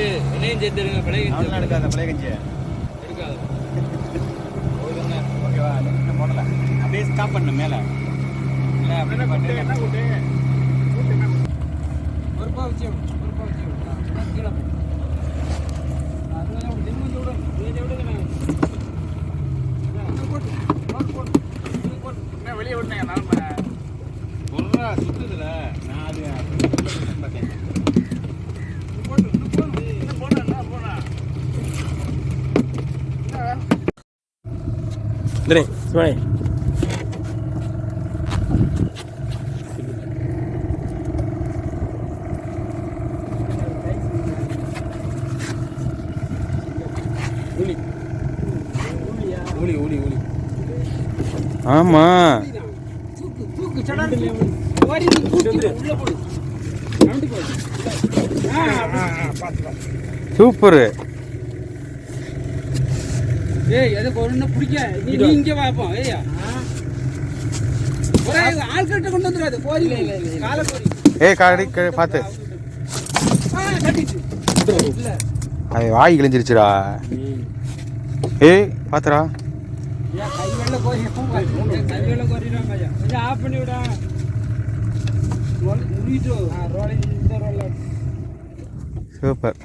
கஞ்சி எடுத்துருங்க பழைய கஞ்சி எடுக்காத பழைய கஞ்சி எடுக்காது. ஓகேவா? இன்னும் போடல. அப்படியே ஸ்டாப் பண்ணு மேலே. இல்லை அப்படியே பட்டு என்ன கூட்டு. ஒரு பா வச்சு ஒரு பா வச்சு கீழே. அதனால ஒரு நிமிர்ந்து விடு. நீங்க விடுங்க நான். இதான், போட்டு, போட்டு, போட்டு. இது. என்ன வெளியே விட்டேன் நான் சுத்துதுல. நண்டு போடு. ஆ, சூப்பர். ஏய் எதுக்கு ஒண்ணு பிடிக்க நீ நீ இங்க ஏய்யா ஒரே ஆள்கிட்ட கொண்டு வந்துடாது. கோரி கால கோரி ஏய் காடி க- பார்த்து. அது வாய் கிழிஞ்சிருச்சுடா. ஏய் பாத்துடா சூப்பர்.